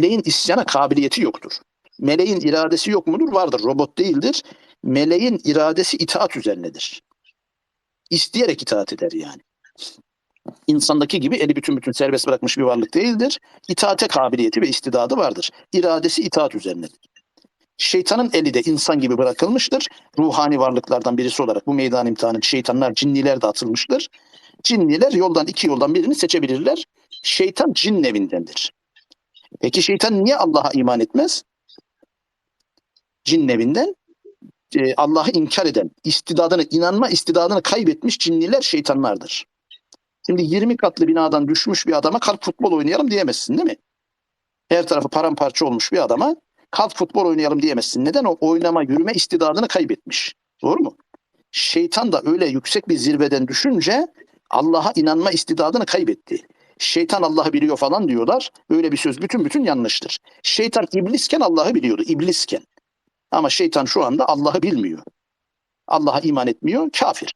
Meleğin isyana kabiliyeti yoktur. Meleğin iradesi yok mudur? Vardır. Robot değildir. Meleğin iradesi itaat üzerinedir. İsteyerek itaat eder yani. İnsandaki gibi eli bütün bütün serbest bırakmış bir varlık değildir. İtaate kabiliyeti ve istidadı vardır. İradesi itaat üzerinedir. Şeytanın eli de insan gibi bırakılmıştır. Ruhani varlıklardan birisi olarak bu meydan imtihanı şeytanlar, cinniler de atılmıştır. Cinniler yoldan iki yoldan birini seçebilirler. Şeytan cin evindendir. Peki şeytan niye Allah'a iman etmez? Cin evinden e, Allah'ı inkar eden, istidadını, inanma istidadını kaybetmiş cinniler şeytanlardır. Şimdi 20 katlı binadan düşmüş bir adama kalk futbol oynayalım diyemezsin değil mi? Her tarafı paramparça olmuş bir adama kalk futbol oynayalım diyemezsin. Neden? O oynama, yürüme istidadını kaybetmiş. Doğru mu? Şeytan da öyle yüksek bir zirveden düşünce Allah'a inanma istidadını kaybetti. Şeytan Allah'ı biliyor falan diyorlar. Öyle bir söz bütün bütün yanlıştır. Şeytan iblisken Allah'ı biliyordu. iblisken. Ama şeytan şu anda Allah'ı bilmiyor. Allah'a iman etmiyor. Kafir.